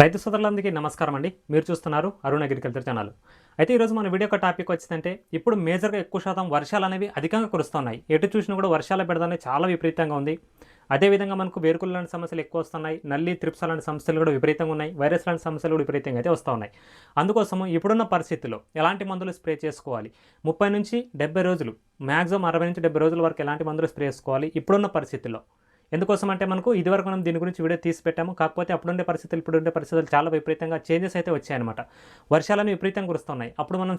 రైతు సోదరులందరికీ నమస్కారం అండి. మీరు చూస్తున్నారు అరుణ్ అగ్రికల్చర్ ఛానల్. అయితే ఈరోజు మన వీడియో ఒక టాపిక్ వచ్చిందంటే ఇప్పుడు మేజర్గా ఎక్కువ శాతం వర్షాలు అనేవి అధికంగా కురుస్తున్నాయి. ఎటు చూసినా కూడా వర్షాల బెడద చాలా విపరీతంగా ఉంది. అదేవిధంగా మనకు వేరుకులు లాంటి సమస్యలు ఎక్కువ వస్తున్నాయి. నల్లి త్రిప్స లాంటి సమస్యలు కూడా విపరీతంగా ఉన్నాయి. వైరస్ లాంటి సమస్యలు కూడా విపరీతంగా అయితే వస్తూ ఉన్నాయి. అందుకోసం ఇప్పుడున్న పరిస్థితుల్లో ఎలాంటి మందులు స్ప్రే చేసుకోవాలి? ముప్పై నుంచి డెబ్బై రోజులు మ్యాక్సిమం అరవై నుంచి డెబ్బై రోజుల వరకు ఎలాంటి మందులు స్ప్రే చేసుకోవాలి? ఇప్పుడున్న పరిస్థితుల్లో ఎందుకోసం అంటే మనకు ఇదివరకు మనం దీని గురించి వీడియో తీసి పెట్టాము. కాకపోతే అప్పుడుండే పరిస్థితులు ఇప్పుడుండే పరిస్థితులు చాలా విపరీతంగా చేంజెస్ అయితే వచ్చాయన్నమాట. వర్షాలను విపరీతంగా కురుస్తున్నాయి. అప్పుడు మనం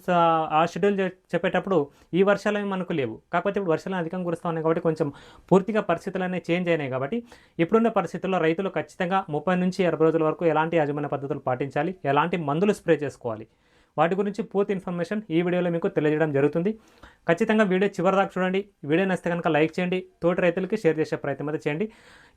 ఆ షెడ్యూల్ చెప్పేటప్పుడు ఈ వర్షాలు మనకు లేవు. కాకపోతే ఇప్పుడు వర్షాలు అధికంగా కురుస్తున్నాయి కాబట్టి కొంచెం పూర్తిగా పరిస్థితులు అనేవి చేంజ్ అయినాయి కాబట్టి ఇప్పుడున్న పరిస్థితుల్లో రైతులు ఖచ్చితంగా ముప్పై నుంచి ఇరవై రోజుల వరకు ఎలాంటి యాజమాన్య పద్ధతులు పాటించాలి? ఎలాంటి మందులు స్ప్రే చేసుకోవాలి? వాటి గురించి పూర్తి ఇన్ఫర్మేషన్ ఈ వీడియోలో మీకు తెలియజేయడం జరుగుతుంది. ఖచ్చితంగా వీడియో చివరిదాకా చూడండి. వీడియో నచ్చితే కనుక లైక్ చేయండి. తోటి రైతులకి షేర్ చేసే ప్రయత్నం అయితే చేయండి.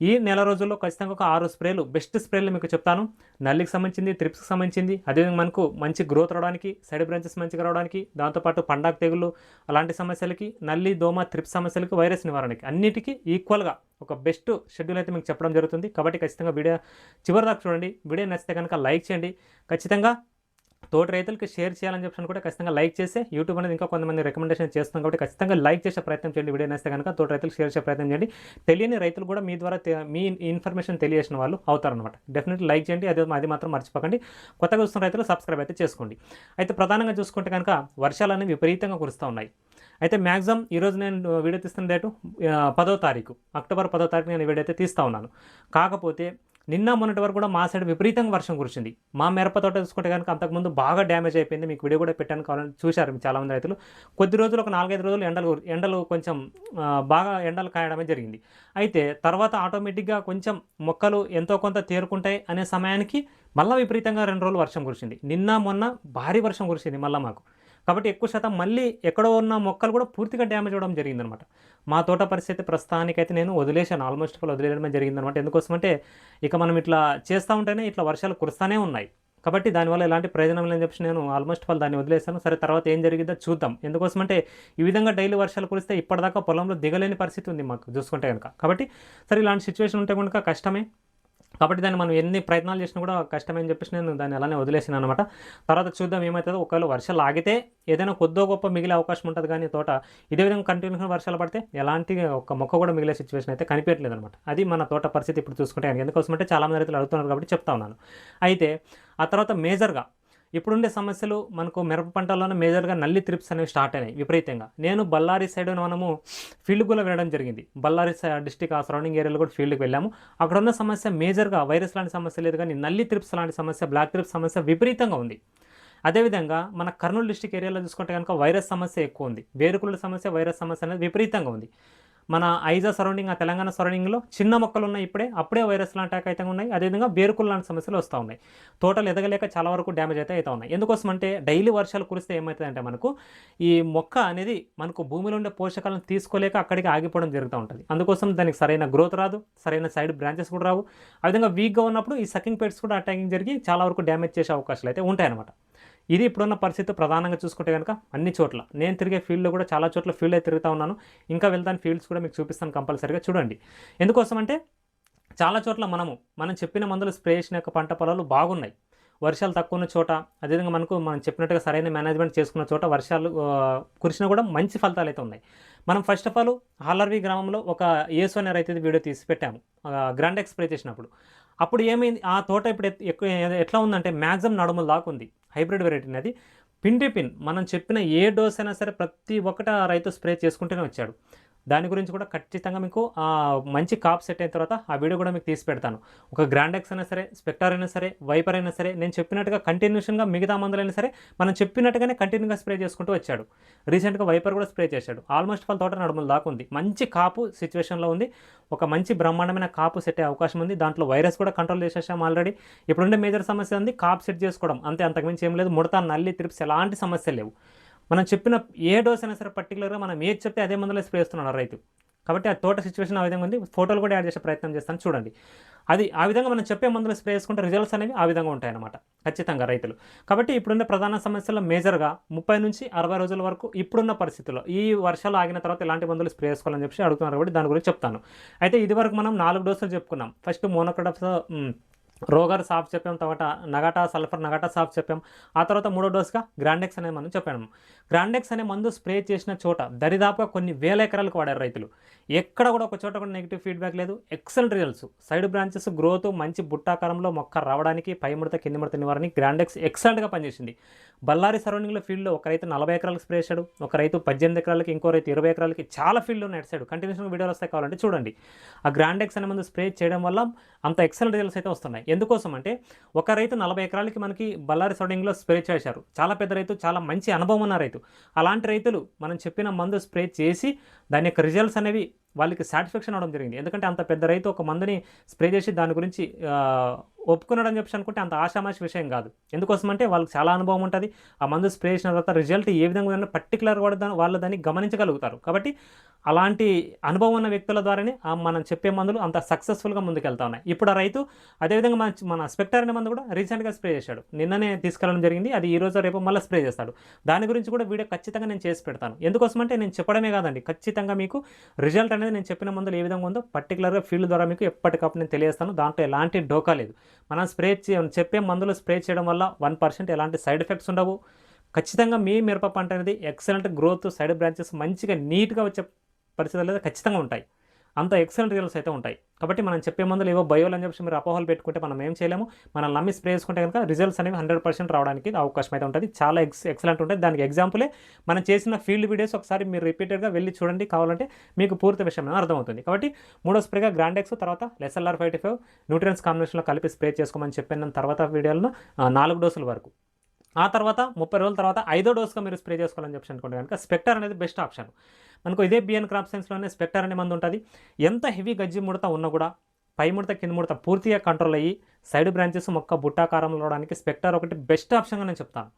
ఈ నెల రోజుల్లో ఖచ్చితంగా ఒక ఆరు స్ప్రేలు బెస్ట్ స్ప్రేలు మీకు చెప్తాను. నల్లికి సంబంధించింది త్రిప్స్కి సంబంధించింది అదేవిధంగా మనకు మంచి గ్రోత్ రావడానికి సైడ్ బ్రాంచెస్ మంచిగా రావడానికి దాంతోపాటు పండాక్ తెగులు అలాంటి సమస్యలకి నల్లి దోమ త్రిప్స్ సమస్యలకి వైరస్ నివారణకి అన్నిటికీ ఈక్వల్గా ఒక బెస్ట్ షెడ్యూల్ అయితే మీకు చెప్పడం జరుగుతుంది. కాబట్టి ఖచ్చితంగా వీడియో చివరి దాకా చూడండి. వీడియో నచ్చితే కనుక లైక్ చేయండి. ఖచ్చితంగా తోటి రైతులకు షేర్ చేయాలని చెప్పి కూడా ఖచ్చితంగా లైక్ చేసి యూట్యూబ్ అనేది ఇంకా కొంతమంది రికమెండేషన్ చేస్తున్నాం కాబట్టి ఖచ్చితంగా లైక్ చేసే ప్రయత్నం చేయండి. వీడియో నేస్తే కనుక తోటి రైతులకు షేర్ చేసే ప్రయత్నం చేయండి. తెలియని రైతులు కూడా మీ ద్వారా తె- మీ ఇన్ఫర్మేషన్ తెలియజేసిన వాళ్ళు అవుతారనమాట డెఫినెట్లీ లైక్ చేయండి. అదే అది మాత్రం మర్చిపోకండి. కొత్తగా చూస్తున్న రైతులు సబ్స్క్రైబ్ అయితే చేసుకోండి. అయితే ప్రధానంగా చూసుకుంటే కనుక వర్షాలు అనేవి విపరీతంగా కురుస్తూ ఉన్నాయి. అయితే మ్యాక్సిమం ఈరోజు నేను వీడియో తీస్తున్న డేటు పదో తారీఖు. అక్టోబర్ పదో తారీఖు నేను వీడియో అయితే తీస్తూ ఉన్నాను. కాకపోతే నిన్న మొన్నటి వరకు కూడా మా సైడ్ విపరీతంగా వర్షం కురిసింది. మా మిరప తోట చూసుకుంటే కనుక అంతకుముందు బాగా డ్యామేజ్ అయిపోయింది. మీకు వీడియో కూడా పెట్టాను కావాలని చూశారు చాలామంది రైతులు. కొద్ది రోజులు ఒక నాలుగైదు రోజులు ఎండలు ఎండలు కొంచెం బాగా ఎండలు కాయడమే జరిగింది. అయితే తర్వాత ఆటోమేటిక్గా కొంచెం మొక్కలు ఎంతో కొంత తేరుకుంటాయి అనే సమయానికి మళ్ళీ విపరీతంగా రెండు రోజులు వర్షం కురిసింది. నిన్న మొన్న భారీ వర్షం కురిసింది మళ్ళీ మాకు. కాబట్టి ఎక్కువ శాతం మళ్ళీ ఎక్కడో ఉన్న మొక్కలు కూడా పూర్తిగా డ్యామేజ్ అవ్వడం జరిగిందనమాట. మా తోట పరిస్థితి ప్రస్తుతానికైతే నేను వదిలేశాను. ఆల్మోస్ట్ ఆల్ వదిలేయడమే జరిగిందనమాట. ఎందుకోసం అంటే ఇక మనం ఇట్లా చేస్తూ ఉంటేనే ఇట్లా వర్షాలు కురుస్తూనే ఉన్నాయి. కాబట్టి దానివల్ల ఎలాంటి ప్రయోజనం లేదని చెప్పి నేను ఆల్మోస్ట్ ఫల్ దాన్ని వదిలేస్తాను సరే తర్వాత ఏం జరిగిందో చూద్దాం. ఎందుకోసమంటే ఈ విధంగా డైలీ వర్షాలు కురిస్తే ఇప్పటిదాకా పొలంలో దిగలేని పరిస్థితి ఉంది మాకు. చూసుకుంటే కనుక కాబట్టి సరే ఇలాంటి సిచ్యువేషన్ ఉంటే కనుక కష్టమే. కాబట్టి దాన్ని మనం ఎన్ని ప్రయత్నాలు చేసినా కూడా కష్టమని అని చెప్పేసి నేను దాన్ని అలానే వదిలేసాను అనమాట తర్వాత చూద్దాం ఏమవుతుందో ఒకవేళ వర్షాలు ఆగితే ఏదైనా కొద్దో గొప్ప మిగిలే అవకాశం ఉంటుంది కానీ తోట ఇదే విధంగా కంటిన్యూగా వర్షాలు పడితే ఎలాంటి ఒక మొక్క కూడా మిగిలే సిచ్యువేషన్ అయితే కనిపించలేదు అనమాట అది మన తోట పరిస్థితి ఇప్పుడు చూసుకుంటే. ఎందుకోసం అంటే చాలామంది రైతులు అడుగుతున్నారు కాబట్టి చెప్తా ఉన్నాను. అయితే ఆ తర్వాత మేజర్గా ఇప్పుడుండే సమస్యలు మనకు మిరప పంటల్లోనే మేజర్గా నల్లి త్రిప్స్ అనేవి స్టార్ట్ అయినాయి విపరీతంగా. నేను బళ్ళారి సైడ్ మనము ఫీల్డ్ కూడా వెళ్ళడం జరిగింది. బళ్ళారి డిస్టిక్ ఆ సరౌండింగ్ ఏరియాలో కూడా ఫీల్డ్కి వెళ్ళాము. అక్కడ ఉన్న సమస్య మేజర్గా వైరస్ లాంటి సమస్య లేదు కానీ నల్లి త్రిప్స్ లాంటి సమస్య బ్లాక్ త్రిప్స్ సమస్య విపరీతంగా ఉంది. అదేవిధంగా మన కర్నూలు డిస్టిక్ ఏరియాలో చూసుకుంటే కనుక వైరస్ సమస్య ఎక్కువ ఉంది. వేరుకుల సమస్య వైరస్ సమస్య అనేది విపరీతంగా ఉంది. మన ఐజా సరౌండింగ్ ఆ తెలంగాణ సరౌండింగ్లో చిన్న మొక్కలు ఉన్నాయి ఇప్పుడే. అప్పుడే వైరస్లు అటాక్ అయితే ఉన్నాయి. అదేవిధంగా బేరుకులు లాంటి సమస్యలు వస్తూ ఉన్నాయి. తోటలు ఎదగలేక చాలా వరకు డ్యామేజ్ అయితే అవుతా ఉన్నాయి. ఎందుకోసం అంటే డైలీ వర్షాలు కురిస్తే ఏమవుతుందంటే మనకు ఈ మొక్క అనేది మనకు భూమిలో ఉండే పోషకాలను తీసుకోలేక అక్కడికి ఆగిపోవడం జరుగుతూ ఉంటుంది. అందుకోసం దానికి సరైన గ్రోత్ రాదు. సరైన సైడ్ బ్రాంచెస్ కూడా రావు. ఆ విధంగా వీక్గా ఉన్నప్పుడు ఈ సకింగ్ పెట్స్ కూడా అటాకింగ్ జరిగి చాలా వరకు డ్యామేజ్ చేసే అవకాశాలు అయితే ఉంటాయన్నమాట. ఇది ఇప్పుడున్న పరిస్థితి ప్రధానంగా చూసుకుంటే కనుక అన్ని చోట్ల. నేను తిరిగే ఫీల్డ్లో కూడా చాలా చోట్ల ఫీల్డ్ అయితే తిరుగుతూ ఉన్నాను. ఇంకా వెళ్తాను ఫీల్డ్స్ కూడా మీకు చూపిస్తాను కంపల్సరీగా చూడండి. ఎందుకోసం అంటే చాలా చోట్ల మనము మనం చెప్పిన మందులు స్ప్రే చేసిన యొక్క పంట పొలాలు బాగున్నాయి. వర్షాలు తక్కువ ఉన్న చోట అదేవిధంగా మనకు మనం చెప్పినట్టుగా సరైన మేనేజ్మెంట్ చేసుకున్న చోట వర్షాలు కురిసినా కూడా మంచి ఫలితాలు అయితే ఉన్నాయి. మనం ఫస్ట్ ఆఫ్ ఆల్ హాలర్వి గ్రామంలో ఒక ఏసు అనే రైతు వీడియో తీసి పెట్టాము గ్రాండ్ ఎక్స్ప్రే చేసినప్పుడు. అప్పుడు ఏమైంది ఆ తోట ఇప్పుడు ఎక్కువ ఎట్లా ఉందంటే మ్యాక్సిమం నడుములు దాకా ఉంది. హైబ్రిడ్ వెరైటీ అది పిన్ టు పిన్ మనం చెప్పిన ఏ డోస్ అయినా సరే ప్రతి ఒక్కట ఆ రైతు స్ప్రే చేసుకుంటూనే వచ్చాడు. దాని గురించి కూడా ఖచ్చితంగా మీకు ఆ మంచి కాప్ సెట్ అయిన తర్వాత ఆ వీడియో కూడా మీకు తీసి పెడతాను. ఒక గ్రాండెక్స్ అయినా సరే స్పెక్టార్ అయినా సరే వైపర్ అయినా సరే నేను చెప్పినట్టుగా కంటిన్యూషన్గా మిగతా మందులైనా సరే మనం చెప్పినట్టుగానే కంటిన్యూగా స్ప్రే చేసుకుంటూ వచ్చాడు. రీసెంట్గా వైపర్ కూడా స్ప్రే చేశాడు. ఆల్మోస్ట్ వాళ్ళ తోట నడుములు దాకా ఉంది. మంచి కాపు సిచ్యువేషన్లో ఉంది. ఒక మంచి బ్రహ్మాండమైన కాపు సెట్ అయ్యే అవకాశం ఉంది. దాంట్లో వైరస్ కూడా కంట్రోల్ చేసేసాం ఆల్రెడీ. ఇప్పుడుండే మేజర్ సమస్య ఉంది. కాపు సెట్ చేసుకోవడం. అంతే అంతకుమించి ఏం లేదు. ముడత నల్లి త్రిప్స్ ఎలాంటి సమస్యలు లేవు. మనం చెప్పిన ఏ డోస్ అయినా సరే పర్టికులర్గా మనం ఏది చెప్తే అదే మందులో స్ప్రే చేస్తున్నాడు రైతు. కాబట్టి ఆ తోట సిచ్యువేషన్ ఆ విధంగా ఉంది. ఫోటోలు కూడా యాడ్ చేసే ప్రయత్నం చేస్తాను చూడండి. అది ఆ విధంగా మనం చెప్పే మందులు స్ప్రే చేసుకుంటే రిజల్ట్స్ అనేవి ఆ విధంగా ఉంటాయన్నమాట. ఖచ్చితంగా రైతులు. కాబట్టి ఇప్పుడున్న ప్రధాన సమస్యల్లో మేజర్గా ముప్పై నుంచి అరవై రోజుల వరకు ఇప్పుడున్న పరిస్థితుల్లో ఈ వర్షాలు ఆగిన తర్వాత ఎలాంటి మందులు స్ప్రే చేసుకోవాలని చెప్పి అడుగుతున్నారు కాబట్టి దాని గురించి చెప్తాను. అయితే ఇది వరకు మనం నాలుగు డోసులు చెప్పుకున్నాం. ఫస్ట్ మోనోక్రడప్స్ రోగర్ సాఫ్ చెప్పాం తర్వాత నగాటా సల్ఫర్ నగటా సాఫ్ చెప్పాం. ఆ తర్వాత మూడో డోస్గా గ్రాండెక్స్ అనే మందు చెప్పాము. గ్రాండెక్స్ అనే మందు స్ప్రే చేసిన చోట దరిదాపుగా కొన్ని వేల ఎకరాలకు వాడారు రైతులు. ఎక్కడ కూడా ఒక చోట కూడా నెగిటివ్ ఫీడ్బ్యాక్ లేదు. Excellent results. Side branches growth మంచి బుట్టాకారంలో మొక్క రావడానికి పై ముడత కింది ముడత నివారణ గ్రాండెక్స్ ఎక్సలెంట్గా పనిచేసింది. బళ్ళారి సరౌండింగ్లో ఫీల్డ్లో ఒక రైతు నలభై ఎకరాలకు స్ప్రే చేశాడు. ఒక రైతు పద్దెనిమిది ఎకరాలకి ఇంకో రైతు ఇరవై ఎకరాలకి చాలా ఫీల్డ్లో నడిచాడు. కంటిన్యూస్గా వీడియోలు వస్తాయి కావాలంటే చూడండి. ఆ గ్రాండెక్స్ అనే మందు స్ప్రే చేయడం వల్ల అంత ఎక్సలెంట్ రిజల్ట్స్ అయితే వస్తున్నాయి. ఎందుకోసం అంటే ఒక రైతు నలభై ఎకరాలకి మనకి బళ్ళారి సౌండింగ్లో స్ప్రే చేశారు. చాలా పెద్ద రైతు చాలా మంచి అనుభవం ఉన్న రైతు. అలాంటి రైతులు మనం చెప్పిన మందు స్ప్రే చేసి దాని యొక్క రిజల్ట్స్ అనేవి వాళ్ళకి సాటిస్ఫాక్షన్ అవడం జరిగింది. ఎందుకంటే అంత పెద్ద రైతు ఒక మందుని స్ప్రే చేసి దాని గురించి ఒప్పుకున్నాడని చెప్పి అనుకుంటే అంత ఆషామాషి విషయం కాదు. ఎందుకోసం అంటే వాళ్ళకి చాలా అనుభవం ఉంటుంది. ఆ మందు స్ప్రే చేసిన తర్వాత రిజల్ట్ ఏ విధంగా ఉందో పర్టికులర్ కూడా వాళ్ళు దాన్ని గమనించగలుగుతారు. కాబట్టి అలాంటి అనుభవం ఉన్న వ్యక్తుల ద్వారానే మనం చెప్పే మందులు అంత సక్సెస్ఫుల్గా ముందుకెళ్తా ఉన్నాయి. ఇప్పుడు ఆ రైతు అదేవిధంగా మన మన స్పెక్టర్ అనే మందు కూడా రీసెంట్గా స్ప్రే చేశాడు. నిన్ననే తీసుకెళ్ళడం జరిగింది. అది ఈ రోజు రేపు మళ్ళీ స్ప్రే చేస్తాడు. దాని గురించి కూడా వీడియో ఖచ్చితంగా నేను చేసి పెడతాను. ఎందుకోసం అంటే నేను చెప్పడమే కాదండి. ఖచ్చితంగా మీకు రిజల్ట్ అనేది నేను చెప్పిన మందులు ఏ విధంగా ఉందో పర్టికులర్గా ఫీల్డ్ ద్వారా మీకు ఎప్పటికప్పుడు నేను తెలియజేస్తాను. దాంట్లో ఎలాంటి డోకా లేదు. మనం స్ప్రే చెప్పే మందులు స్ప్రే చేయడం వల్ల వన్ పర్సెంట్ ఎలాంటి సైడ్ ఎఫెక్ట్స్ ఉండవు. ఖచ్చితంగా మీ మిరప పంట అనేది ఎక్సలెంట్ గ్రోత్ సైడ్ బ్రాంచెస్ మంచిగా నీట్గా వచ్చే పరిస్థితులు అయితే ఖచ్చితంగా ఉంటాయి. అంత ఎక్సలెంట్ రిజల్ట్స్ అయితే ఉంటాయి. కాబట్టి మనం చెప్పే మందులు ఏవో బయోలు అని చెప్పి మీరు అపోహలు పెట్టుకుంటే మనం ఏం చేయలేము. మనం నమ్మి స్ప్రే చేసుకుంటే కనుక రిజల్ట్స్ అనేవి హండ్రెడ్ పర్సెంట్ రావడానికి అవకాశం అయితే ఉంటుంది. చాలా ఎక్స్ ఎక్సలెంట్ ఉంటుంది దానికి ఎగ్జాంపులే మనం చేసిన ఫీల్డ్ వీడియోస్ ఒకసారి మీరు రిపీటెడ్గా వెళ్ళి చూడండి. కావాలంటే మీకు పూర్తి విషయం అర్థమవుతుంది. కాబట్టి మూడో స్ప్రేగా గ్రాండెక్స్ తర్వాత ఎస్ఎల్ఆర్ ఫైవ్ ఫైవ్ న్యూట్రియన్స్ కాంబినేషన్లో కలిపి స్ప్రే చేసుకోమని చెప్పిన తర్వాత వీడియోలను నాలుగు డోసుల వరకు. ఆ తర్వాత ముప్పై రోజుల తర్వాత ఐదో డోస్గా మీరు స్ప్రే చేసుకోవాలని చెప్పి అనుకోండి కనుక స్పెక్టర్ అనేది బెస్ట్ ఆప్షన్. మనకు ఇదే బిఎన్ క్రాప్ సైన్స్లోనే స్పెక్టర్ అనే మందు ఉంటుంది. ఎంత హెవీ గజ్జి ముడత ఉన్నా కూడా పై ముడత కింద ముడత పూర్తిగా కంట్రోల్ అయ్యి సైడ్ బ్రాంచెస్ మొక్క బుట్టాకారంలో రావడానికి స్పెక్టర్ ఒకటి బెస్ట్ ఆప్షన్గా నేను చెప్తాను.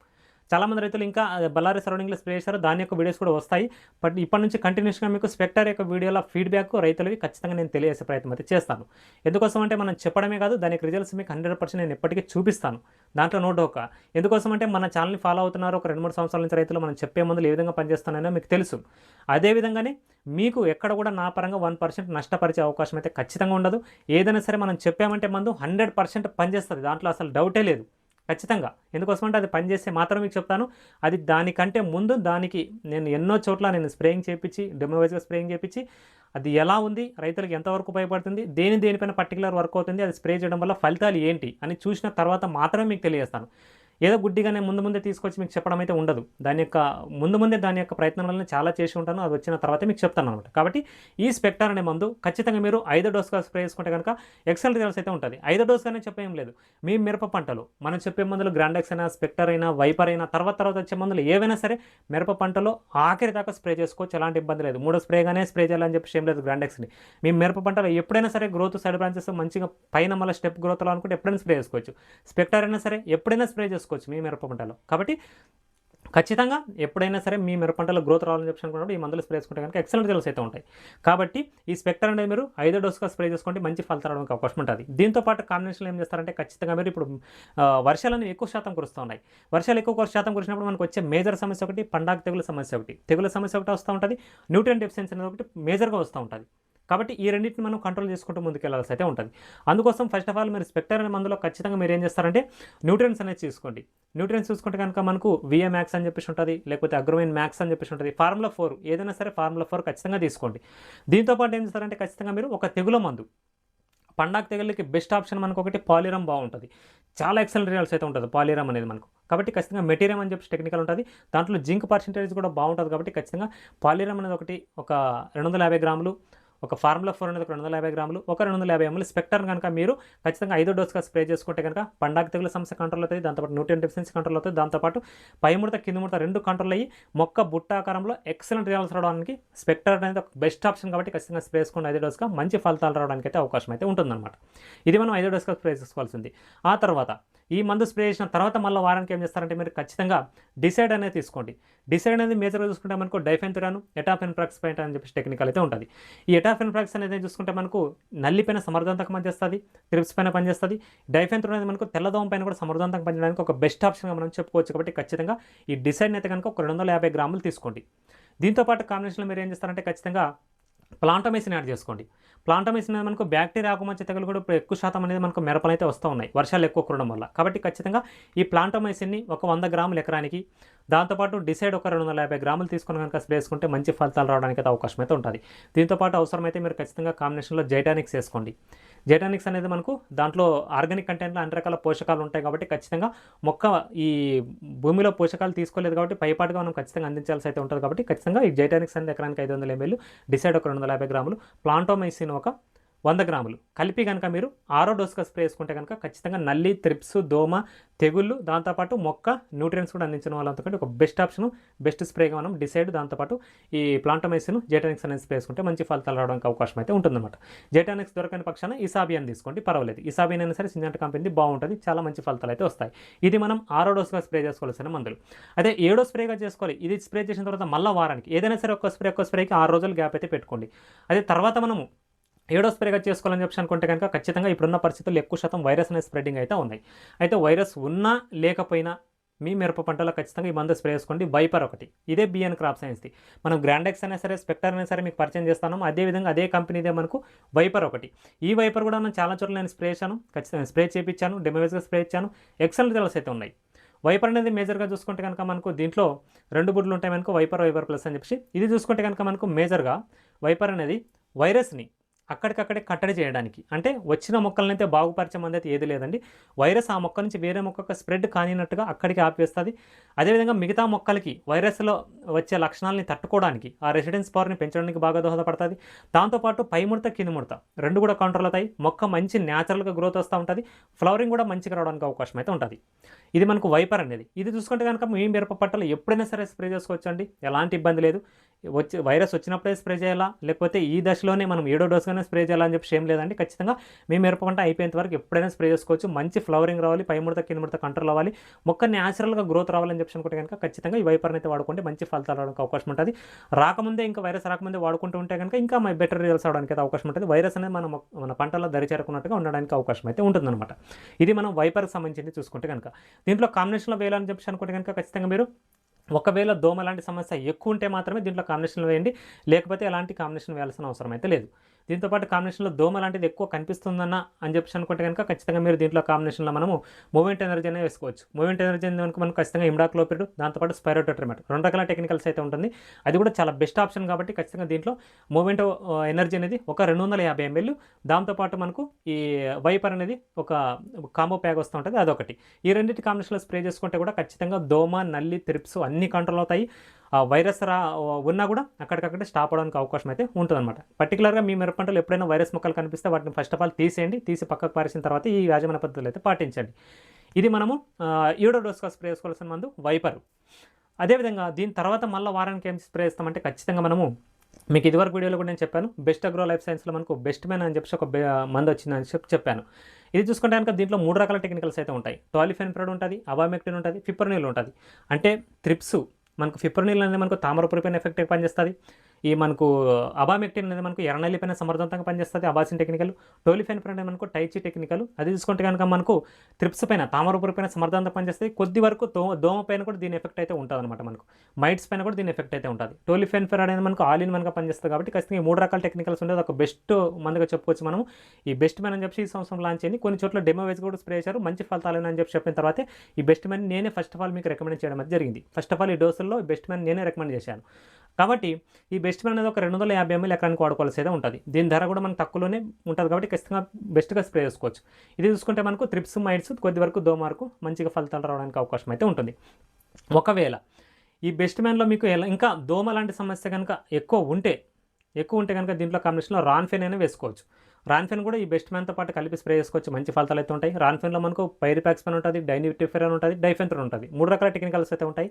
చాలామంది రైతులు ఇంకా బళ్ళారి సరౌండింగ్లో స్ప్రే చేశారు దాని యొక్క వీడియోస్ కూడా వస్తాయి. బట్ ఇప్పటి నుంచి కంటిన్యూస్గా మీకు స్పెక్టర్ యొక్క వీడియోల ఫీడ్బ్యాక్ రైతులవి ఖచ్చితంగా నేను తెలియజేసే ప్రయత్నం అయితే చేస్తాను. ఎందుకోసం అంటే మనం చెప్పడమే కాదు దానికి రిజల్ట్స్ మీకు హండ్రెడ్ పర్సెంట్ నేను ఎప్పటికీ చూపిస్తాను. దాంట్లో నో డోకా ఎందుకోసం అంటే మన ఛానల్ని ఫాలో అవుతున్నారు ఒక రెండు మూడు సంవత్సరాల నుంచి రైతులు మనం చెప్పే ముందు ఏ విధంగా పనిచేస్తున్నాయో మీకు తెలుసు. అదే విధంగానే మీకు ఎక్కడ కూడా నా పరంగా వన్ పర్సెంట్ నష్టపరిచే అవకాశం అయితే ఖచ్చితంగా ఉండదు. ఏదైనా సరే మనం చెప్పామంటే మందు హండ్రెడ్ పర్సెంట్ పనిచేస్తుంది దాంట్లో అసలు డౌటే లేదు. ఖచ్చితంగా. ఎందుకోసం అంటే అది పనిచేస్తే మాత్రం మీకు చెప్తాను. అది దానికంటే ముందు దానికి నేను ఎన్నో చోట్ల నేను స్ప్రేయింగ్ చేయించి డెమోవైజ్గా స్ప్రేయింగ్ చేయించి అది ఎలా ఉంది రైతులకు ఎంతవరకు ఉపయోగపడుతుంది దేని దేనిపైన పర్టికులర్ వర్క్ అవుతుంది అది స్ప్రే చేయడం వల్ల ఫలితాలు ఏంటి అని చూసిన తర్వాత మాత్రమే మీకు తెలియజేస్తాను. ఏదో గుడ్డిగానే ముందు ముందే తీసుకొచ్చి మీకు చెప్పడం అయితే ఉండదు. దాని యొక్క ముందు ముందే దాని యొక్క ప్రయత్నం వల్ల చాలా చేసి ఉంటాను. అది వచ్చిన తర్వాత మీకు చెప్తాను అనమాట కాబట్టి ఈ స్పెక్టర్ అనే మందు ఖచ్చితంగా మీరు ఐదో డోస్గా స్ప్రే చేసుకుంటే కనుక ఎక్సెల్ రిజల్ట్స్ అయితే ఉంటుంది. ఐదో డోస్గానే చెప్పేం లేదు. మీ మిరప పంటలు మనం చెప్పే మందులు గ్రాండెక్స్ అయినా స్పెక్టర్ అయినా వైపర్ అయినా తర్వాత తర్వాత వచ్చే మందులు ఏవైనా సరే మిరప పంటలో ఆఖరి దాకా స్ప్రే చేసుకోవచ్చు. ఎలాంటి ఇబ్బంది లేదు. మూడో స్ప్రేగానే స్ప్రే చేయాలని చెప్పి ఏం లేదు గ్రాండెక్స్ని మీ మిరప పంటలో ఎప్పుడైనా సరే గ్రోత్ సైడ్ బ్రాంచెస్ మంచిగా పైన మళ్ళీ స్టెప్ గ్రోత్లో అనుకుంటే ఎప్పుడైనా స్ప్రే చేసుకోవచ్చు. స్పెక్టర్ అయినా సరే ఎప్పుడైనా స్ప్రే చేసుకోవచ్చు మీ మిరప పంటలో కాబట్టి ఖచ్చితంగా ఎప్పుడైనా సరే మీ మిరప పంటలో గ్రోత్ రావాలని చెప్పి అనుకున్నప్పుడు ఈ మందులు స్ప్రే చేసుకుంటే కనుక ఎక్సలెంట్ రిజల్ట్స్ అయితే ఉంటాయి. కాబట్టి ఈ స్పెక్టర్ అనేది మీరు ఐదో డోస్గా స్ప్రే చేసుకుంటే మంచి ఫలితం రావడానికి అవకాశం ఉంటుంది. దీంతో పాటు కాంబినేషన్లో ఏం చేస్తారంటే ఖచ్చితంగా మీరు ఇప్పుడు వర్షాలను ఎక్కువ శాతం కురుస్తున్నాయి వర్షాలు ఎక్కువ శాతం కురిసినప్పుడు మనకు వచ్చే మేజర్ సమస్య ఒకటి పండాగ తెగుల సమస్య ఒకటి. తెగుల సమస్య ఒకటి వస్తూ ఉంటుంది న్యూట్రియన్ డెఫిషియన్సీ అనేది ఒకటి మేజర్గా వస్తూ ఉంటుంది. కాబట్టి ఈ రెండింటిని మనం కంట్రోల్ చేసుకుంటూ ముందుకెళ్ళాల్సి అయితే ఉంటుంది. అందుకోసం ఫస్ట్ ఆఫ్ ఆల్ మీరు స్పెక్టర్ అనే మందులో ఖచ్చితంగా మీరు ఏం చేస్తారంటే న్యూట్రియన్స్ అనేది తీసుకోండి న్యూట్రియన్స్ చూసుకుంటే కనుక మనకు విఏ మ్యాక్స్ అని చెప్పేసి ఉంటుంది లేకపోతే అగ్రోమైన్ మ్యాక్స్ అని చెప్పేసి ఉంటుంది. ఫార్ములా ఫోర్ ఏదైనా సరే ఫార్ములా ఫోర్ ఖచ్చితంగా తీసుకోండి. దీంతో పాటు ఏం చేస్తారంటే ఖచ్చితంగా మీరు ఒక తెగుల మందు పండాక్ తెగులకి బెస్ట్ ఆప్షన్ మనకు ఒకటి పాలిరమ్ బాగుంటుంది. చాలా ఎక్సలెంట్ రిజల్ట్స్ అయితే ఉంటుంది పాలిరమ్ అనేది మనకు. కాబట్టి ఖచ్చితంగా మెటీరియం అని చెప్పి టెక్నికల్ ఉంటుంది. దాంట్లో జింక్ పర్సెంటేజ్ కూడా బాగుంటుంది కాబట్టి ఖచ్చితంగా పాలిరమ్ అనేది ఒకటి ఒక రెండు వందల యాభై గ్రాములు ఒక ఫార్ములా ఫోర్ అనేది ఒక రెండు వందల యాభై గ్రాములు ఒక రెండు వందల యాభై ఎంఎల్ స్పెక్టర్ కనుక మీరు ఖచ్చితంగా ఐదో డోస్గా స్ప్రే చేసుకుంటే కనుక పండాగ తెగుల సమస్య కంట్రోల్ అవుతుంది దాంతోపాటు న్యూట్రియన్ డెఫిషియన్సీ కంట్రోల్ అవుతుంది దాంతోపాటు పై ముడత కింద ముడత రెండు కంట్రోల్ అయ్యి మొక్క బుట్టాకారంలో ఎక్సలెంట్ రిజల్ట్స్ రావడానికి స్పెక్టర్ అనేది ఒక బెస్ట్ ఆప్షన్ కాబట్టి ఖచ్చితంగా స్ప్రే చేసుకుని ఐదో డోస్గా మంచి ఫలితాలు రావడానికి అయితే అవకాశం అయితే ఉంటుందన్నమాట. ఇది మనం ఐదో డోస్గా స్ప్రే చేసుకోవాల్సింది. ఆ తర్వాత ఈ మందు స్ప్రే చేసిన తర్వాత మళ్ళీ వారానికి ఏం చేస్తారంటే మీరు ఖచ్చితంగా డిసైడ్ అనేది తీసుకోండి. డిసైడ్ అనేది మేజర్గా చూసుకుంటే మనకు డైఫెన్తురాను ఎటాఫెన్ ప్రాక్స్ పెయింట్ అని చెప్పేసి టెక్నికల్ అయితే ఉంటుంది. ఈ ఎటాఫెన్ ప్రాక్స్ అనేది చూసుకుంటే మనకు నల్లి పైన సమర్థవంతంగా పనిచేస్తుంది ట్రిప్స్ పైన పనిచేస్తుంది డైఫెన్తురాన్ అనేది మనకు తెల్లదోమ పైన కూడా సమర్థవంతంగా పనిచేయడానికి ఒక బెస్ట్ ఆప్షన్గా మనం చెప్పుకోవచ్చు కాబట్టి ఖచ్చితంగా ఈ డిసైడ్ అయితే కనుక ఒక రెండు వందల యాభై గ్రాములు తీసుకోండి. దీంతో పాటు కాంబినేషన్లో మీరు ఏం చేస్తారంటే ఖచ్చితంగా ప్లాంటమేసిన్ యాడ్ చేసుకోండి. ప్లాంటమేసిన్ అనేది మనకు బ్యాక్టీరియా ఆకుమచ్చ తెగలు కూడా ఇప్పుడు ఎక్కువ శాతం అనేది మనకు మిరపలైతే వస్తూ ఉన్నాయి. వర్షాలు ఎక్కువ కురడం వల్ల. కాబట్టి ఖచ్చితంగా ఈ ప్లాంటమేసిన్ని ఒక వంద గ్రాములు ఎకరానికి దాంతోపాటు డిసైడ్ ఒక రెండు వందల యాభై గ్రాములు తీసుకుని కనుక స్ప్రే చేసుకుంటే మంచి ఫలితాలు రావడానికి అయితే అవకాశం అయితే ఉంటుంది. దీంతోపాటు అవసరమైతే మీరు ఖచ్చితంగా కాంబినేషన్లో జైటానిక్స్ వేసుకోండి. జైటానిక్స్ అనేది మనకు దాంట్లో ఆర్గానిక్ కంటెంట్లో అన్ని రకాల పోషకాలు ఉంటాయి కాబట్టి ఖచ్చితంగా మొక్క ఈ భూమిలో పోషకాలు తీసుకోలేదు కాబట్టి పైపాటుగా మనం ఖచ్చితంగా అందించాల్సి అయితే ఉంటుంది కాబట్టి ఖచ్చితంగా ఈ జైటానిక్స్ అనేది ఎకరానికి ఐదు వందల ఎంఎల్ డిసైడ్ ఒక రెండు వందల యాభై గ్రాములు ప్లాంటోమైసిన్ ఒక వంద గ్రాములు. కలిపి కనుక మీరు ఆరో డోస్గా స్ప్రే చేసుకుంటే కనుక ఖచ్చితంగా నల్లి త్రిప్స్ దోమ తెగుళ్ళు దాంతోపాటు మొక్క న్యూట్రియన్స్ కూడా అందించిన వాళ్ళంతకంటే ఒక బెస్ట్ ఆప్షన్ బెస్ట్ స్ప్రేగా మనం డిసైడ్ దాంతోపాటు ఈ ప్లాంటమైసిన్ జెటానిక్స్ అనేది స్ప్రే చేసుకుంటే మంచి ఫలితాలు రావడానికి అవకాశం అయితే ఉంటుందన్నమాట. జెటానిక్స్ దొరకని పక్షాన ఇసాబియన్ తీసుకోండి పర్వాలేదు. ఇసాబియన్ అయినా సరే సింజంట కంపెనీ బాగుంటుంది చాలా మంచి ఫలితాలు అయితే వస్తాయి. ఇది మనం ఆరో డోస్గా స్ప్రే చేసుకోవాల్సిన మందులు. అదే ఏడో స్ప్రేగా చేసుకోవాలి. ఇది స్ప్రే చేసిన తర్వాత మళ్ళీ వారానికి ఏదైనా సరే ఒక్క స్ప్రే ఒక్క స్ప్రేకి ఆరు రోజులు గ్యాప్ అయితే పెట్టుకోండి. అదే తర్వాత మనము ఏడో స్ప్రేగా చేసుకోవాలని చెప్పి అనుకుంటే కనుక ఖచ్చితంగా ఇప్పుడున్న పరిస్థితుల్లో ఎక్కువ శాతం వైరస్ అనేది స్ప్రెడ్డింగ్ అయితే ఉన్నాయి అయితే వైరస్ ఉన్నా లేకపోయినా మీ మిరప పంటలో ఖచ్చితంగా ఈ మందు స్ప్రే చేసుకోండి. వైపర్ ఒకటి. ఇదే బిఎన్ క్రాప్ సైన్స్ది. మనం గ్రాండెక్స్ అయినా సరే స్పెక్టర్ అయినా సరే మీకు పరిచయం చేస్తాను. అదేవిధంగా అదే కంపెనీదే మనకు వైపర్ ఒకటి. ఈ వైపర్ కూడా నేను చాలా చోట్ల నేను స్ప్రే చేశాను. ఖచ్చితంగా స్ప్రే చేయించాను డెమోవేజ్గా స్ప్రే ఇచ్చాను ఎక్సలెంట్ రిజల్ట్స్ అయితే ఉన్నాయి. వైపర్ అనేది మేజర్గా చూసుకుంటే కనుక మనకు దీంట్లో రెండు బుడ్లు ఉంటాయి మనకు వైపర్ వైపర్ ప్లస్ అని చెప్పి ఇది చూసుకుంటే కనుక మనకు మేజర్గా వైపర్ అనేది వైరస్ని అక్కడికక్కడే కట్టడి చేయడానికి. అంటే వచ్చిన మొక్కలనైతే బాగుపరిచే మంది అయితే ఏది లేదండి. వైరస్ ఆ మొక్క నుంచి వేరే మొక్కకు స్ప్రెడ్ కానినట్టుగా అక్కడికి ఆపేస్తుంది. అదేవిధంగా మిగతా మొక్కలకి వైరస్లో వచ్చే లక్షణాలని తట్టుకోవడానికి ఆ రెసిడెన్స్ పవర్ని పెంచడానికి బాగా దోహదపడుతుంది. దాంతోపాటు పై ముడత కింది ముడత రెండు కూడా కంట్రోల్ అవుతాయి. మొక్క మంచి న్యాచురల్గా గ్రోత్ వస్తూ ఉంటుంది. ఫ్లవరింగ్ కూడా మంచిగా రావడానికి అవకాశం అయితే ఉంటుంది. ఇది మనకు వైపర్ అనేది. ఇది చూసుకుంటే కనుక మీ మిరప పట్టలు ఎప్పుడైనా సరే స్ప్రే చేసుకోవచ్చు అండి ఎలాంటి ఇబ్బంది లేదు. వచ్చి వైరస్ వచ్చినప్పుడే స్ప్రే చేయాలా? లేకపోతే ఈ దశలోనే మనం ఏడో డోస్గానే స్ప్రే చేయాలని చెప్పి ఏం లేదండి. ఖచ్చితంగా మీ మిరప పంట అయిపోయేంత వరకు ఎప్పుడైనా స్ప్రే చేసుకోవచ్చు. మంచి ఫ్లవరింగ్ రావాలి పై ముడత కింద ముడత కంట్రోల్ అవ్వాలి. మొక్క న్యాచురల్గా గ్రోత్ రావాలని చెప్పి అనుకుంటే కనుక ఖచ్చితంగా ఈ వైపర్ని అయితే వాడుకుంటే మంచి ఫలితాలు రావడానికి అవకాశం ఉంటుంది. రాకముందే ఇంకా వైరస్ రాకముందే వాడుకుంటూ ఉంటే కనుక ఇంకా బెటర్ రిజల్ట్స్ అవడానికి అయితే అవకాశం ఉంటుంది. వైరస్ అనేది మన మన పంటలో దరి చేరుకున్నట్టుగా ఉండడానికి అవకాశం అయితే ఉంటుందన్నమాట. ఇది మనం వైపర్కి సంబంధించింది చూసుకుంటే కనుక. దీంట్లో కాంబినేషన్లో వేయాలని చెప్పి అనుకుంటే కనుక ఖచ్చితంగా మీరు ఒకవేళ దోమ లాంటి సమస్య ఎక్కువ ఉంటే మాత్రమే దీంట్లో కాంబినేషన్లు వేయండి. లేకపోతే ఎలాంటి కాంబినేషన్ వేయాల్సిన అవసరం అయితే లేదు. దీంతోపాటు కాంబినేషన్లో దోమ లాంటిది ఎక్కువ కనిపిస్తుందన్న అని చెప్పి అనుకుంటే కనుక ఖచ్చితంగా మీరు దీంట్లో కాంబినేషన్లో మనము మూమెంట్ ఎనర్జీ అనేది వేసుకోవచ్చు. మూమెంట్ ఎనర్జీ కనుక మనకు ఖచ్చితంగా ఇమ్డాక్లోపిడ్ దాంతోపాటు స్పైరోటోట్రిమెట్ రెండు రకాల టెక్నికల్స్ అయితే ఉంటుంది. అది కూడా చాలా బెస్ట్ ఆప్షన్ కాబట్టి ఖచ్చితంగా దీంట్లో మూమెంట్ ఎనర్జీ uh, అనేది ఒక రెండు వందల యాభై ఎంఎల్ దాంతోపాటు మనకు ఈ వైపర్ అనేది ఒక కాంబో ప్యాక్ వస్తూ ఉంటుంది అదొకటి. ఈ రెండింటి కాంబినేషన్లో స్ప్రే చేసుకుంటే కూడా ఖచ్చితంగా దోమ నల్లి త్రిప్స్ అన్ని కంట్రోల్ అవుతాయి. ఆ వైరస్ రా ఉన్నా కూడా అక్కడికక్కడే స్టాప్ అవడానికి అవకాశం అయితే ఉంటుందన్నమాట. పర్టికులర్గా మీ మిరపంటలు ఎప్పుడైనా వైరస్ మొక్కలు కనిపిస్తే వాటిని ఫస్ట్ ఆఫ్ ఆల్ తీసేయండి. తీసి పక్కకు పారేసిన తర్వాత ఈ యాజమాన్య పద్ధతులు అయితే పాటించండి. ఇది మనము ఆ, ఏడో డోస్గా స్ప్రే చేసుకోవాల్సిన మందు వైపర్. అదేవిధంగా దీని తర్వాత మళ్ళీ వారానికి ఏం స్ప్రే చేస్తామంటే ఖచ్చితంగా మనము మీకు ఇదివరకు వీడియోలో కూడా నేను చెప్పాను బెస్ట్ అగ్రో లైఫ్ సైన్స్లో మనకు బెస్ట్ మ్యాన్ అని చెప్పి ఒక బె- మందు వచ్చిందని చెప్పి చెప్పాను. ఇది చూసుకుంటే కనుక దీంట్లో మూడు రకాల టెక్నికల్స్ అయితే ఉంటాయి. టాలిఫెన్ఫ్రెడ్ ఉంటుంది అబామెక్టిన్ ఉంటుంది ఫిప్పర్నీల్ ఉంటుంది. అంటే త్రిప్స్ మనకు ఫిప్పర్నీల్ అనేది మనకు తామరపురిపైన ఎఫెక్ట్ పనిచేస్తుంది. ఈ మనకు అబామెక్టిన్ అనేది మనకు ఎర్రనల్లిపైన సమర్థవంతంగా పనిచేస్తుంది. అబాసిన్ టెక్నికల్ టోలిఫెన్ఫ్రెడ్ అనేది మనకు టైచి టెక్నికల్. అది చూసుకుంటే కనుక మనకు త్రిప్స్ పైన తామరపురి పైన సమర్థవంతంగా పనిచేస్తుంది. కొద్ది వరకు దో దోమ పైన కూడా దీని ఎఫెక్ట్ అయితే ఉంటుంది అనమాట మనకు. మైట్స్ పైన కూడా దీని ఎఫెక్ట్ అయితే ఉంటుంది. టోలిఫెన్ఫెర్ అనేది మనకు ఆల్ ఇన్ వన్గా పనిచేస్తుంది కాబట్టి ఖచ్చితంగా ఈ మూడు రకాల టెక్నికల్స్ ఉండేది ఒక బెస్ట్ మందుగా చెప్పుకోవచ్చు మనం ఈ బెస్ట్ మ్యాన్ అని చెప్పి ఈ సంవత్సరం లాంచ్ అయింది. కొన్ని చోట్ల డెమో వైజ్ కూడా స్ప్రే చేశారు. మంచి ఫలితాలు అని చెప్పి చెప్పిన తర్వాత ఈ బెస్ట్ మ్యాన్ నేనే ఫస్ట్ ఆఫ్ ఆల్ మీకు రికమెండ్ చేయడం అది జరిగింది. ఫస్ట్ ఆఫ్ ఆల్ ఈ డోసుల్లో బెస్ట్ మ్యాన్ నేనే రికమెండ్ చేశాను. కాబట్టి ఈ బెస్ట్ మ్యాన్ అనేది ఒక రెండు వందల యాభై ఎంఎల్ ఎకరానికి వాడుకోవాల్సి అయితే ఉంటుంది. దీని ధర కూడా మనకు తక్కువలోనే ఉంటుంది కాబట్టి ఖచ్చితంగా బెస్ట్గా స్ప్రే చేసుకోవచ్చు. ఇది చూసుకుంటే మనకు త్రిప్స్ మైడ్స్ కొద్ది వరకు దోమార్కు మంచిగా ఫలితాలు రావడానికి అవకాశం అయితే ఉంటుంది. ఒకవేళ ఈ బెస్ట్ మ్యాన్లో మీకు ఎలా ఇంకా దోమ లాంటి సమస్య కనుక ఎక్కువ ఉంటే ఎక్కువ ఉంటే కనుక దీంట్లో కాంబినేషన్లో రాన్ఫెన్ అయినా వేసుకోవచ్చు. రాన్ఫెన్ కూడా ఈ బెస్ట్ మ్యాన్తో పాటు కలిపి స్ప్రే చేసుకోవచ్చు. మంచి ఫలితాలు అయితే ఉంటాయి. రాన్ఫెన్లో మనకు పైరిపాక్స్ పైన ఉంటుంది డైనిటిఫెరన్ అని ఉంటుంది డైఫెన్త్రన్ ఉంటుంది. మూడు రకాల టెక్నికల్స్ అయితే ఉంటాయి.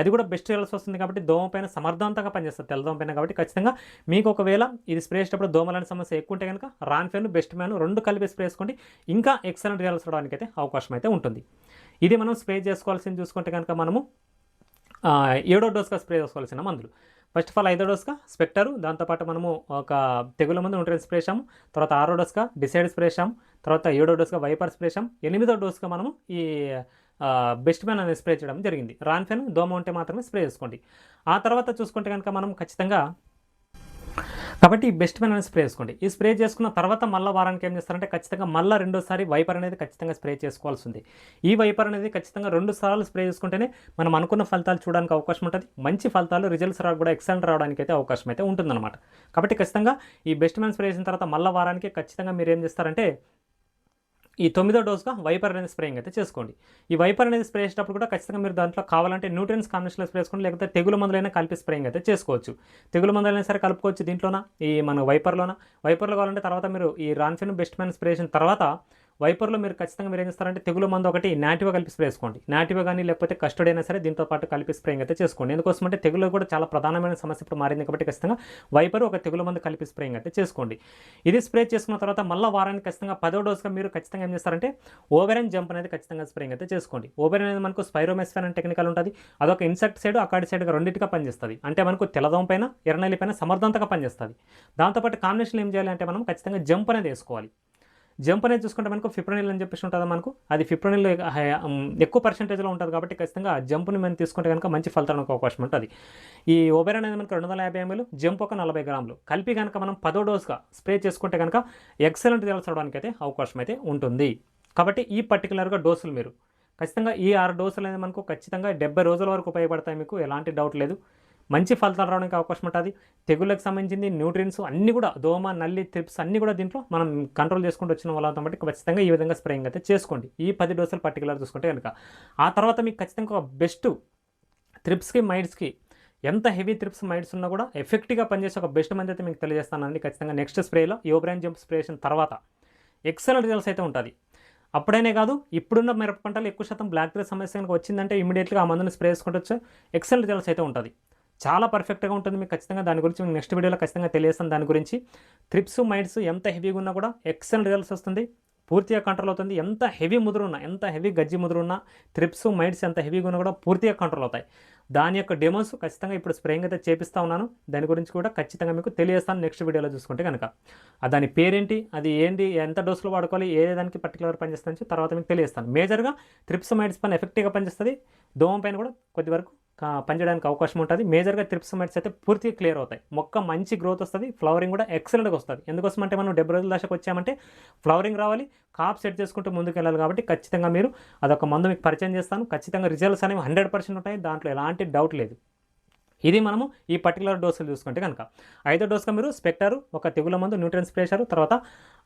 అది కూడా బెస్ట్ రిజల్ట్స్ వస్తుంది కాబట్టి దోమ పైన సమర్థవంతంగా పనిచేస్తుంది. తెల్ల దోమ పైన కాబట్టి ఖచ్చితంగా మీకు ఒకవేళ ఇది స్ప్రే చేసేటప్పుడు దోమలాంటి సమస్య ఎక్కువ ఉంటే కనుక రాన్ఫెన్ బెస్ట్ మ్యాన్ రెండు కలిపి స్ప్రే చేసుకోండి. ఇంకా ఎక్సలెంట్ రిజల్ట్స్ రావడానికి అయితే అవకాశం అయితే ఉంటుంది. ఇది మనం స్ప్రే చేసుకోవాల్సింది చూసుకుంటే కనుక మనము ఏడో డోస్గా స్ప్రే చేసుకోవాల్సిన మందులు. ఫస్ట్ ఆఫ్ ఆల్ ఐదో డోస్గా స్పెక్టరు దాంతోపాటు మనము ఒక తెగుల మందు ఉంటుంది స్ప్రే చేసాము తర్వాత ఆరో డోస్గా డిసైడ్ స్ప్రే చేసాము తర్వాత ఏడో డోస్గా వైపర్ స్ప్రే ఎనిమిదో డోస్గా మనము ఈ బెస్ట్ మ్యాన్ అనేది స్ప్రే చేయడం జరిగింది. రాన్ఫెన్ దోమ ఉంటే మాత్రమే స్ప్రే చేసుకోండి. ఆ తర్వాత చూసుకుంటే కనుక మనం ఖచ్చితంగా కాబట్టి ఈ బెస్ట్ మెన్ అనేది స్ప్రే చేసుకోండి. ఈ స్ప్రే చేసుకున్న తర్వాత మళ్ళీ వారానికి ఏం చేస్తారంటే ఖచ్చితంగా మళ్ళీ రెండోసారి వైపర్ అనేది ఖచ్చితంగా స్ప్రే చేసుకోవాల్సి ఉంది. ఈ వైపర్ అనేది ఖచ్చితంగా రెండు సార్లు స్ప్రే చేసుకుంటేనే మనం అనుకున్న ఫలితాలు చూడడానికి అవకాశం ఉంటుంది. మంచి ఫలితాలు రిజల్ట్స్ రావడం కూడా ఎక్సలెంట్ రావడానికి అయితే అవకాశం అయితే ఉంటుందన్నమాట. కాబట్టి ఖచ్చితంగా ఈ బెస్ట్ మెన్ స్ప్రే చేసిన తర్వాత మళ్ళీ వారానికి ఖచ్చితంగా మీరు ఏం చేస్తారంటే ఈ తొమ్మిదో డోస్గా వైపర్ అనేది స్ప్రేయింగ్ అయితే చేసుకోండి. ఈ వైపర్ అనేది స్ప్రే చేసేటప్పుడు కూడా ఖచ్చితంగా మీరు దాంట్లో కావాలంటే న్యూట్రియన్స్ కాంబినేషన్లో స్ప్రే చేసుకోండి లేకపోతే తెగులు మందులైనా కలిపి స్ప్రేయింగ్ అయితే చేసుకోవచ్చు. తెగులు మందులైనా సరే కలుపుకోవచ్చు దీంట్లోన? ఈ మన వైపర్లోన? వైపర్లో కావాలంటే తర్వాత మీరు ఈ రాన్ఫిన్ బెస్ట్ మ్యాన్ స్ప్రే చేసిన తర్వాత వైపర్లో మీరు ఖచ్చితంగా మీరు ఏం చేస్తారంటే తెగులు మందు ఒకటి నాటివా కలిపి స్ప్రే చేసుకోండి. నాటివా కానీ లేకపోతే కస్టడీ అయినా సరే దీంతో పాటు కలిపి స్ప్రేయింగ్ అయితే చేసుకోండి. ఎందుకోసం అంటే తెగులు కూడా చాలా ప్రధానమైన సమస్య ఇప్పుడు మారింది కాబట్టి ఖచ్చితంగా వైపర్ ఒక తెగులు మందు కలిపి స్ప్రేయింగ్ అయితే చేసుకోండి. ఇది స్ప్రే చేసుకున్న తర్వాత మళ్ళీ వారానికి ఖచ్చితంగా పదో డోస్గా మీరు ఖచ్చితంగా ఏం చేస్తారంటే ఓవెరన్ జంప్ అనేది ఖచ్చితంగా స్ప్రేయింగ్ అయితే చేసుకోండి. ఓవెరన్ అనేది మనకు స్పైరోమెస్ఫెన్ అనే టెక్నికల్ ఉంటుంది. అదొక ఇన్సెక్ట్ సైడ్ అకాడి సైడ్గా రెండింటిగా పనిచేస్తుంది. అంటే మనకు తెలదం పైన ఎర్రనెల్లి పైన సమర్థవంతంగా పనిచేస్తుంది. దాంతోపాటు కాంబినేషన్ ఏం చేయాలి అంటే మనం ఖచ్చితంగా జంప్ అనేది వేసుకోవాలి. జంప్ అనేది చూసుకుంటే మనకు ఫిప్రోనిల్ అని చెప్పేసి ఉంటుంది మనకు? అది ఫిప్రోనిల్ ఎక్కువ పర్సెంటేజ్లో ఉంటుంది కాబట్టి ఖచ్చితంగా ఆ జంప్ని మనం తీసుకుంటే కనుక మంచి ఫలితానికి అవకాశం ఉంటుంది. ఈ ఓబెర్ అనేది మనకు రెండు వందల యాభై ఎంఎల్ జంప్ ఒక నలభై గ్రాములు. కలిపి కనుక మనం పదో డోస్గా స్ప్రే చేసుకుంటే కనుక ఎక్సలెంట్ రిజల్ట్స్ అవడానికి అయితే అవకాశం అయితే ఉంటుంది. కాబట్టి ఈ పర్టికులర్గా డోసులు మీరు. ఖచ్చితంగా ఈ ఆరు డోసులు అనేది మనకు ఖచ్చితంగా డెబ్బై రోజుల వరకు ఉపయోగపడతాయి మీకు ఎలాంటి డౌట్ లేదు. మంచి ఫలితాలు రావడానికి అవకాశం ఉంటుంది. తెగుళ్ళకి సంబంధించింది న్యూట్రియన్స్ అన్నీ కూడా దోమ నల్లి త్రిప్స్ అన్నీ కూడా దీంట్లో మనం కంట్రోల్ చేసుకుంటూ వచ్చిన వాళ్ళతో కాబట్టి ఖచ్చితంగా ఈ విధంగా స్ప్రేయింగ్ అయితే చేసుకోండి. ఈ పది డోసులు పర్టికులర్ చూసుకుంటే కనుక ఆ తర్వాత మీకు ఖచ్చితంగా ఒక బెస్ట్ త్రిప్స్కి మైడ్స్కి ఎంత హెవీ త్రిప్స్ మైడ్స్ ఉన్నా కూడా ఎఫెక్ట్గా పనిచేసే ఒక బెస్ట్ మంది అయితే మీకు తెలియజేస్తానండి ఖచ్చితంగా నెక్స్ట్ స్ప్రేలో యోబ్రాన్ జంప్ స్ప్రే చేసిన తర్వాత ఎక్సలెంట్ రిజల్ట్స్ అయితే ఉంటుంది. అప్పుడైనే కాదు ఇప్పుడున్న మిరప పంటలు ఎక్కువ శాతం బ్లాక్ త్రీ సమస్య కనుక వచ్చిందంటే ఇమీడియట్గా ఆ మందుని స్ప్రే చేసుకుంటూ వచ్చే ఎక్సలెంట్ రిజల్ట్స్ అయితే ఉంటుంది. చాలా పర్ఫెక్ట్గా ఉంటుంది మీకు ఖచ్చితంగా. దాని గురించి మీకు నెక్స్ట్ వీడియోలో ఖచ్చితంగా తెలియస్తాను దాని గురించి ట్రిప్స్ మైండ్స్ ఎంత హెవీగా ఉన్నా కూడా ఎక్సలెంట్ రిజల్ట్స్ వస్తుంది. పూర్తిగా కంట్రోల్ అవుతుంది. ఎంత హెవీ ముదురు ఉన్నా ఎంత హెవీ గజ్జి ముదురు ఉన్నా ట్రిప్స్ మైండ్స్ ఎంత హెవీగా ఉన్నా కూడా పూర్తిగా కంట్రోల్ అవుతాయి. దాని యొక్క డెమోస్ ఖచ్చితంగా ఇప్పుడు స్ప్రేయింగ్ అయితే చేపిస్తా ఉన్నాను. దాని గురించి కూడా ఖచ్చితంగా మీకు తెలియజేస్తాను నెక్స్ట్ వీడియోలో చూసుకుంటే కనుక. దాని పేరేంటి అది ఏంటి ఎంత డోసులు వాడుకోవాలి ఏ దానికి పర్టికులర్ పనిచేస్తుంది తర్వాత మీకు తెలియజేస్తాను. మేజర్గా ట్రిప్స్ మైండ్స్ పైన ఎఫెక్టివ్గా పనిచేస్తుంది. దోమ పైన కూడా కొద్ది వరకు పనిచేయడానికి అవకాశం ఉంటుంది. మేజర్గా ట్రిప్స్ మెట్స్ అయితే పూర్తిగా క్లియర్ అవుతాయి. మొక్క మంచి గ్రోత్ వస్తుంది ఫ్లవరింగ్ కూడా ఎక్సలెంట్గా వస్తుంది. ఎందుకోసం అంటే మనం డెబ్బై రోజుల దశకు వచ్చామంటే ఫ్లవరింగ్ రావాలి కాప్ సెట్ చేసుకుంటూ ముందుకు వెళ్ళాలి కాబట్టి ఖచ్చితంగా మీరు అదొక మందు మీకు పరిచయం చేస్తాను. ఖచ్చితంగా రిజల్ట్స్ అనేవి హండ్రెడ్ పర్సెంట్ ఉంటాయి. దాంట్లో ఎలాంటి డౌట్ లేదు. ఇది మనము ఈ పర్టికులర్ డోసులు చూసుకుంటే కనుక. ఐదో డోస్గా మీరు స్పెక్టర్ ఒక తెగుల మందు న్యూట్రియన్స్ ప్రేషర్ తర్వాత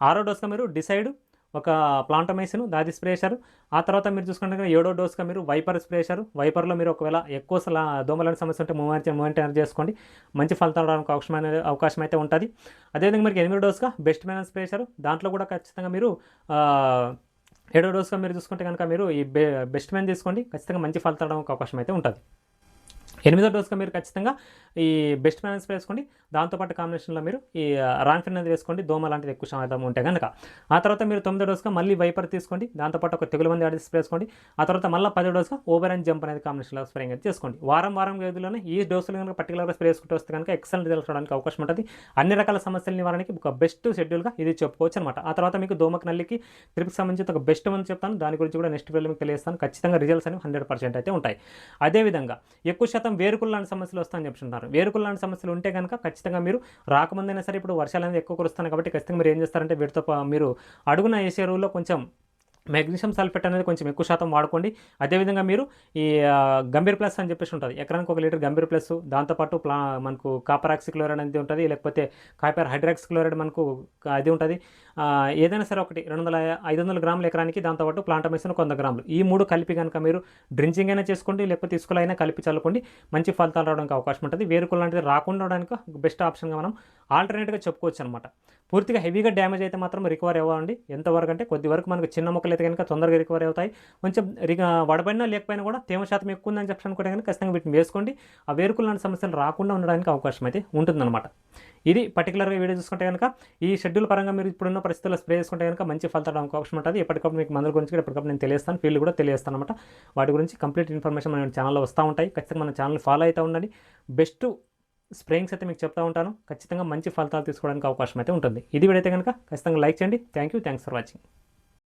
ఆరో డోస్గా మీరు డిసైడ్ ఒక ప్లాంటమైసిన్ దాది స్ప్రే చేశారు ఆ తర్వాత మీరు చూసుకుంటే ఏడో డోస్గా మీరు వైపర్ స్ప్రే చేశారు వైపర్లో మీరు ఒకవేళ ఎక్కువ దోమలని సమస్య ఉంటే మూమెంట్ మూమెంట్ చేసుకోండి. మంచి ఫలితాలు రావడానికి అవకాశం అవకాశం అయితే ఉంటుంది. అదేవిధంగా మీరు ఎనిమిది డోస్గా బెస్ట్ మ్యాన్ స్ప్రే చేశారు దాంట్లో కూడా ఖచ్చితంగా మీరు ఏడో డోస్గా మీరు చూసుకుంటే కనుక మీరు ఈ బెస్ట్ మ్యాన్ తీసుకోండి. ఖచ్చితంగా మంచి ఫలితాలు రావడానికి అవకాశం అయితే ఉంటుంది. ఎనిమిదో డోస్గా మీరు ఖచ్చితంగా ఈ బెస్ట్ మేనేజ్ వేసుకోండి. దాంతోపాటు కాంబినేషన్లో మీరు ఈ రాన్ఫిన్ అనేది వేసుకోండి. దోమ లాంటిది ఎక్కువ శాతం ఉంటే కనుక ఆ తర్వాత మీరు తొమ్మిదో డోస్గా మళ్ళీ వైపర్ తీసుకోండి. దాంతోపాటు ఒక తెగులు మంది ఆడిస్ వేసుకోండి. ఆ తర్వాత మళ్ళీ పదో డోస్గా ఓవర్ అండ్ జంప్ అనేది కాంబినేషన్లో స్ప్రే అనేది చేసుకోండి. వారం వారం గదిలోనే ఈ డోసులు కనుక పర్టికులర్గా స్ప్రే చేసుకుంటూ వస్తే కనుక ఎక్సలెంట్ రిజల్ట్ రావడానికి అవకాశం ఉంటుంది. అన్ని రకాల సమస్యల నివారణకి ఒక బెస్ట్ షెడ్యూల్గా ఇది చెప్పుకోవచ్చు అనమాట ఆ తర్వాత మీకు దోమకు నల్లికి త్రిపుకి సంబంధించి ఒక బెస్ట్ మంది చెప్తాను. దాని గురించి కూడా నెక్స్ట్ వీడియో మీకు తెలియస్తాను ఖచ్చితంగా రిజల్ట్స్ అనేవి హండ్రెడ్ పర్సెంట్ అయితే ఉంటాయి. అదేవిధంగా ఎక్కువ శాతం వేరుకులు లాంటి సమస్యలు వస్తాయని చెప్తున్నారు వేరుకులు లాంటి సమస్యలు ఉంటే కనుక ఖచ్చితంగా మీరు రాకముందైనా సరే ఇప్పుడు వర్షాలు అనేది ఎక్కువ కురుస్తాను కాబట్టి ఖచ్చితంగా మీరు ఏం చేస్తారంటే వీటితో మీరు అడుగున వేసే ఎరువుల్లో కొంచెం మెగ్నీషియం సల్ఫేట్ అనేది కొంచెం ఎక్కువ శాతం వాడుకోండి. అదేవిధంగా మీరు ఈ గంభీర్ ప్లస్ అని చెప్పేసి ఉంటుంది. ఎకరానికి ఒక లీటర్ గంభీర్ ప్లస్ దాంతోపాటు ప్లా మనకు కాపర్ ఆక్సిక్లోరైడ్ అనేది ఉంటుంది లేకపోతే కాపర్ హైడ్రాక్స్ క్లోరైడ్ మనకు అది ఉంటుంది. ఏదైనా సరే ఒకటి రెండు వందల ఐదు వందల గ్రాముల ఎకరానికి దాంతోపాటు ప్లాంటమేసిన వంద గ్రాములు. ఈ మూడు కలిపి కనుక మీరు డ్రించింగ్ అయినా చేసుకోండి లేకపోతే ఇసుకలు అయినా కలిపి చల్లుకోండి మంచి ఫలితాలు రావడానికి అవకాశం ఉంటుంది. వేరుకులు లాంటిది రాకుండా ఉండడానికి బెస్ట్ ఆప్షన్గా మనం ఆల్టర్నేట్గా చెప్పుకోవచ్చు అనమాట పూర్తిగా హెవీగా డ్యామేజ్ అయితే మాత్రం రికవర్ అవ్వండి ఎంతవరకు అంటే కొద్ది వరకు మనకు చిన్న మొక్కలు అయితే కనుక తొందరగా రికవర్ అవుతాయి. కొంచెం వడబడినా లేకపోయినా కూడా తేమ శాతం ఎక్కువ ఉందని చెప్పి అనుకుంటే కనుక ఖచ్చితంగా వీటిని వేసుకోండి. ఆ వేరుకులు లాంటి సమస్యలు రాకుండా ఉండడానికి అవకాశం అయితే ఉంటుందన్నమాట. ఇది పర్టికులర్గా వీడియో చూసుకుంటే కనుక ఈ షెడ్యూల్ పరంగా మీరు ఇప్పుడున్న పరిస్థితుల్లో స్ప్రే చేసుకుంటే కనుక మంచి ఫలితాలు అవకాశం ఉంటుంది. ఎప్పటికప్పుడు మీకు మందుల గురించి ఎప్పటికప్పుడు నేను తెలియస్తాను ఫీల్డ్ కూడా తెలియస్తాను అనమాట వాటి గురించి కంప్లీట్ ఇన్ఫర్మేషన్ మన ఛానల్లో వస్తూ ఉంటాయి. ఖచ్చితంగా మన ఛానల్ ఫాలో అవుతూ ఉండండి. బెస్ట్ స్ప్రేయింగ్స్ అయితే మీకు చెప్తా ఉంటాను. ఖచ్చితంగా మంచి ఫలితాలు తీసుకోవడానికి అవకాశం అయితే ఉంటుంది. ఇది వీడైతే కనుక ఖచ్చితంగా లైక్ చేయండి. Thank you thanks for watching